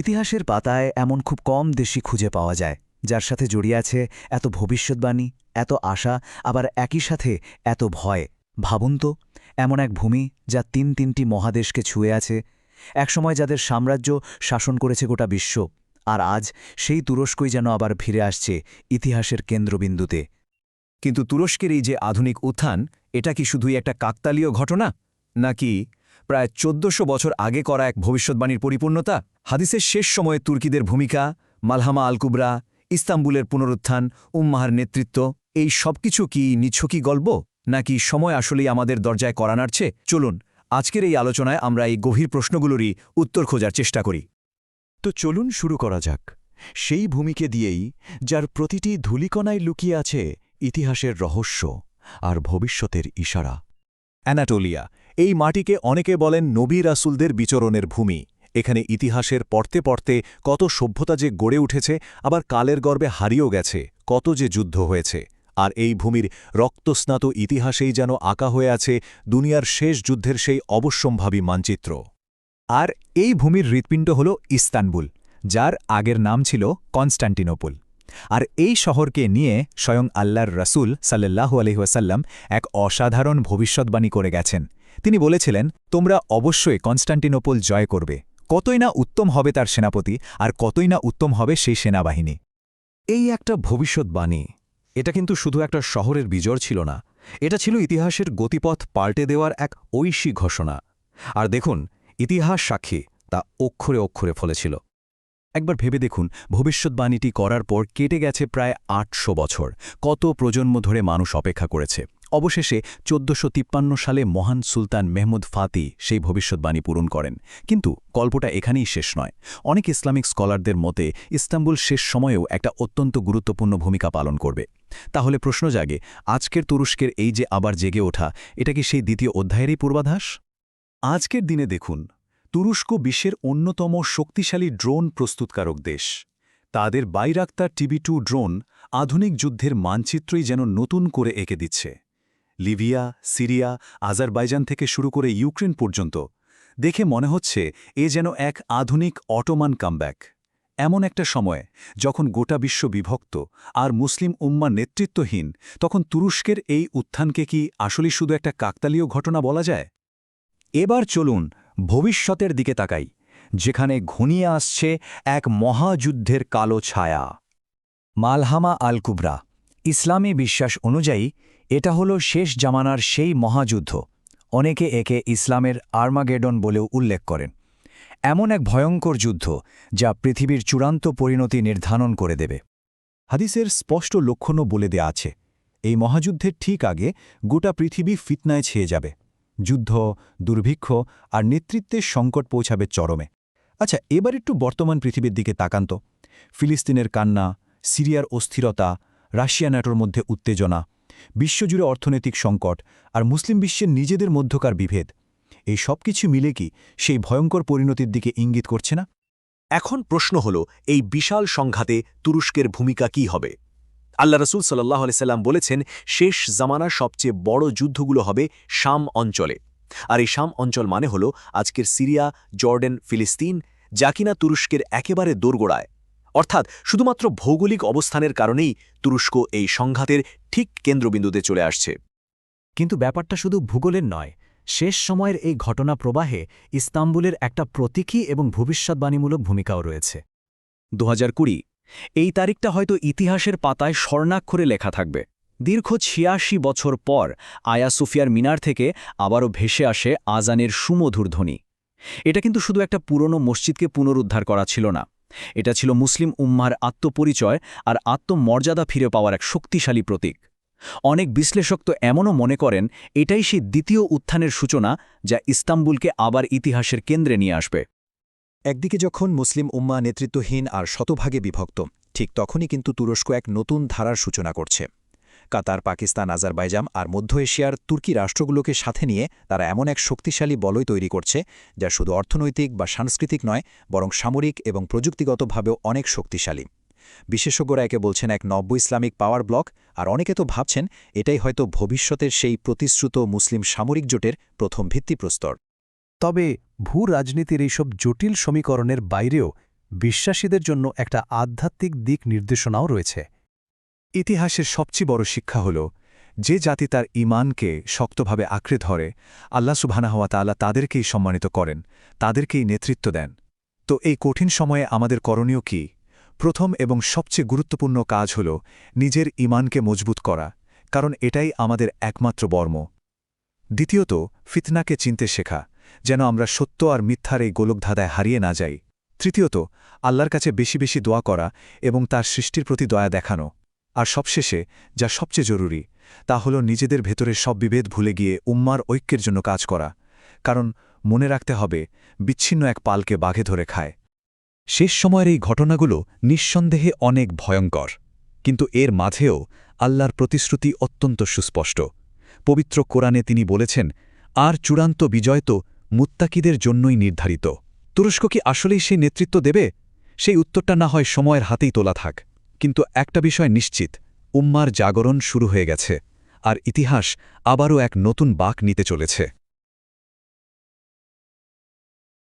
ইতিহাসের পাতায় এমন খুব কম দেশই খুঁজে পাওয়া যায়, যার সাথে জড়িয়ে আছে এত ভবিষ্যৎবাণী, এত আশা, আবার একই সাথে এত ভয়। ভাবুন তো, এমন এক ভূমি যা তিন তিনটি মহাদেশকে ছুঁয়ে আছে, একসময় যাদের সাম্রাজ্য শাসন করেছে গোটা বিশ্ব, আর আজ সেই তুরস্কই যেন আবার ফিরে আসছে ইতিহাসের কেন্দ্রবিন্দুতে। কিন্তু তুরস্কের এই যে আধুনিক উত্থান, এটা কি শুধুই একটা কাকতালীয় ঘটনা, নাকি প্রায় চোদ্দশো বছর আগে করা এক ভবিষ্যৎবাণীর পরিপূর্ণতা, হাদিসের শেষ সময়ে তুর্কিদের ভূমিকা, মালহামা আলকুবরা, ইস্তাম্বুলের পুনরুত্থান, উম্মাহার নেতৃত্ব, এই সবকিছু কি নিছকি গল্প? নাকি সময় আসলেই আমাদের দরজায় করা নাড়ছে? চলুন, আজকের এই আলোচনায় আমরা এই গভীর প্রশ্নগুলোরই উত্তর খোঁজার চেষ্টা করি। তো চলুন শুরু করা যাক। সেই ভূমিকে দিয়েই, যার প্রতিটি ধূলিকণায় লুকিয়ে আছে ইতিহাসের রহস্য আর ভবিষ্যতের ইশারা। অ্যানাটোলিয়া এই মাটিকে অনেকে বলেন নবী রাসুলদের বিচরণের ভূমি। এখানে ইতিহাসের পড়তে পড়তে কত সভ্যতা যে গড়ে উঠেছে, আবার কালের গর্বে হারিয়েও গেছে, কত যে যুদ্ধ হয়েছে। আর এই ভূমির রক্তস্নাত ইতিহাসেই যেন আঁকা হয়ে আছে দুনিয়ার শেষ যুদ্ধের সেই অবশ্যম্ভাবী মানচিত্র। আর এই ভূমির হৃৎপিণ্ড হল ইস্তানবুল, যার আগের নাম ছিল কনস্ট্যান্টিনোপল আর এই শহরকে নিয়ে স্বয়ং আল্লাহর রসুল সাল্লাহু আলহিহাসাল্লাম এক অসাধারণ ভবিষ্যৎবাণী করে গেছেন। তিনি বলেছিলেন, তোমরা অবশ্যই কনস্ট্যান্টিনোপল জয় করবে। কতই না উত্তম হবে তার সেনাপতি আর কতই না উত্তম হবে সেই সেনাবাহিনী। এই একটা ভবিষ্যৎবাণী, এটা কিন্তু শুধু একটা শহরের বিজয় ছিল না, এটা ছিল ইতিহাসের গতিপথ পাল্টে দেওয়ার এক ঐশী ঘোষণা। আর দেখুন, ইতিহাস সাক্ষী তা অক্ষরে অক্ষরে ফলেছিল। একবার ভেবে দেখুন ভবিষ্যৎবাণীটি করার পর কেটে গেছে প্রায় আটশো বছর। কত প্রজন্ম ধরে মানুষ অপেক্ষা করেছে। অবশেষে চোদ্দশো সালে মহান সুলতান মেহমুদ ফাতি সেই ভবিষ্যৎবাণী পূরণ করেন। কিন্তু গল্পটা এখানেই শেষ নয়। অনেক ইসলামিক স্কলারদের মতে, ইস্তাম্বুল শেষ সময়েও একটা অত্যন্ত গুরুত্বপূর্ণ ভূমিকা পালন করবে। তাহলে প্রশ্ন জাগে, আজকের তুরস্কের এই যে আবার জেগে ওঠা, এটা কি সেই দ্বিতীয় অধ্যায়েরই পূর্বাভাস? আজকের দিনে দেখুন তুরস্ক বিশ্বের অন্যতম শক্তিশালী ড্রোন প্রস্তুতকারক দেশ। তাদের বাইরাক্তার টিভি টু ড্রোন আধুনিক যুদ্ধের মানচিত্রই যেন নতুন করে এঁকে দিচ্ছে। লিবিয়া, সিরিয়া, আজারবাইজান থেকে শুরু করে ইউক্রেন পর্যন্ত দেখে মনে হচ্ছে এ যেন এক আধুনিক অটোমান কামব্যাক। এমন একটা সময় যখন গোটা বিশ্ব বিভক্ত আর মুসলিম উম্মা নেতৃত্বহীন, তখন তুরস্কের এই উত্থানকে কি আসলেই শুধু একটা কাকতালীয় ঘটনা বলা যায়? এবার চলুন ভবিষ্যতের দিকে তাকাই, যেখানে ঘনিয়ে আসছে এক মহাযুদ্ধের কালো ছায়া। মালহামা আল কুবরা ইসলামী বিশ্বাস অনুযায়ী, এটা হল শেষ জামানার সেই মহাযুদ্ধ, অনেকে একে ইসলামের আর্মাগেডন বলেও উল্লেখ করেন। এমন এক ভয়ঙ্কর যুদ্ধ যা পৃথিবীর চূড়ান্ত পরিণতি নির্ধারণ করে দেবে। হাদিসের স্পষ্ট লক্ষণও বলে দেয়া আছে, এই মহাযুদ্ধের ঠিক আগে গোটা পৃথিবী ফিতনায় ছেয়ে যাবে। যুদ্ধ, দুর্ভিক্ষ আর নেতৃত্বের সংকট পৌঁছাবে চরমে। আচ্ছা এবার একটু বর্তমান পৃথিবীর দিকে তাকান্ত ফিলিস্তিনের কান্না, সিরিয়ার অস্থিরতা, রাশিয়া ন্যাটোর মধ্যে উত্তেজনা, বিশ্বজুড়ে অর্থনৈতিক সংকট আর মুসলিম বিশ্বের নিজেদের মধ্যকার বিভেদ, এই সব কিছু মিলে কি সেই ভয়ঙ্কর পরিণতির দিকে ইঙ্গিত করছে না? এখন প্রশ্ন হল, এই বিশাল সংঘাতে তুরস্কের ভূমিকা কি হবে? আল্লাহ রসুল সাল্লাহ সাল্লাম বলেছেন, শেষ জামানার সবচেয়ে বড় যুদ্ধগুলো হবে শাম অঞ্চলে। আর এই শাম অঞ্চল মানে হল আজকের সিরিয়া, জর্ডেন, ফিলিস্তিন, যা কিনা তুরস্কের একেবারে দোরগোড়ায়। অর্থাৎ শুধুমাত্র ভৌগোলিক অবস্থানের কারণেই তুরস্ক এই সংঘাতের ঠিক কেন্দ্রবিন্দুতে চলে আসছে। কিন্তু ব্যাপারটা শুধু ভূগোলের নয়, শেষ সময়ের এই ঘটনা প্রবাহে ইস্তাম্বুলের একটা প্রতীকী এবং ভবিষ্যৎবাণীমূলক ভূমিকাও রয়েছে। দু হাজার কুড়ি এই তারিখটা হয়তো ইতিহাসের পাতায় স্বর্ণাক্ষরে লেখা থাকবে। দীর্ঘ ছিয়াশি বছর পর আয়া সুফিয়ার মিনার থেকে আবারও ভেসে আসে আজানের সুমধুর ধ্বনি। এটা কিন্তু শুধু একটা পুরনো মসজিদকে পুনরুদ্ধার করা ছিল না। এটা ছিল মুসলিম উম্মার আত্মপরিচয় আর আত্মমর্যাদা ফিরে পাওয়ার এক শক্তিশালী প্রতীক। অনেক বিশ্লেষক তো এমনও মনে করেন, এটাই সেই দ্বিতীয় উত্থানের সূচনা যা ইস্তাম্বুলকে আবার ইতিহাসের কেন্দ্রে নিয়ে আসবে। একদিকে যখন মুসলিম উম্মা নেতৃত্বহীন আর শতভাগে বিভক্ত, ঠিক তখনই কিন্তু তুরস্ক এক নতুন ধারার সূচনা করছে। কাতার, পাকিস্তান আজারবাইজাম আর মধ্য এশিয়ার তুর্কি রাষ্ট্রগুলোকে সাথে নিয়ে তারা এমন এক শক্তিশালী বলয় তৈরি করছে, যা শুধু অর্থনৈতিক বা সাংস্কৃতিক নয়, বরং সামরিক এবং প্রযুক্তিগতভাবেও অনেক শক্তিশালী। বিশেষজ্ঞরা একে বলছেন এক নব্য ইসলামিক পাওয়ার ব্লক, আর অনেকে তো ভাবছেন এটাই হয়তো ভবিষ্যতের সেই প্রতিশ্রুত মুসলিম সামরিক জোটের প্রথম ভিত্তিপ্রস্তর। তবে ভূ রাজনীতির এইসব জটিল সমীকরণের বাইরেও বিশ্বাসীদের জন্য একটা আধ্যাত্মিক দিক নির্দেশনাও রয়েছে। ইতিহাসের সবচেয়ে বড় শিক্ষা হল, যে জাতি তার ইমানকে শক্তভাবে আঁকড়ে ধরে, আল্লাহ সুবহানাহওয়া তাআলা তাদেরকেই সম্মানিত করেন, তাদেরকেই নেতৃত্ব দেন। তো এই কঠিন সময়ে আমাদের করণীয় কি? প্রথম এবং সবচেয়ে গুরুত্বপূর্ণ কাজ হল নিজের ইমানকে মজবুত করা, কারণ এটাই আমাদের একমাত্র বর্ম। দ্বিতীয়ত, ফিতনাকে চিনতে শেখা যেন আমরা সত্য আর মিথ্যার এই গোলকধাঁধায় হারিয়ে না যাই। তৃতীয়ত, আল্লাহর কাছে বেশি বেশি দোয়া করা এবং তার সৃষ্টির প্রতি দয়া দেখানো। আর সবশেষে, যা সবচেয়ে জরুরি, তা হল নিজেদের ভেতরের সব বিভেদ ভুলে গিয়ে উম্মার ঐক্যের জন্য কাজ করা। কারণ মনে রাখতে হবে, বিচ্ছিন্ন এক পালকে বাঘে ধরে খায়। শেষ সময়ের এই ঘটনাগুলো নিঃসন্দেহে অনেক ভয়ঙ্কর। কিন্তু এর মাঝেও আল্লাহর প্রতিশ্রুতি অত্যন্ত সুস্পষ্ট। পবিত্র কোরআনে তিনি বলেছেন, আর চূড়ান্ত বিজয় তো মুত্তাকিদের জন্যই নির্ধারিত। তুরস্ক কি আসলেই সেই নেতৃত্ব দেবে? সেই উত্তরটা না হয় সময়ের হাতেই তোলা থাক। কিন্তু একটা বিষয় নিশ্চিত, উম্মার জাগরণ শুরু হয়ে গেছে, আর ইতিহাস আবারও এক নতুন বাক নিতে চলেছে।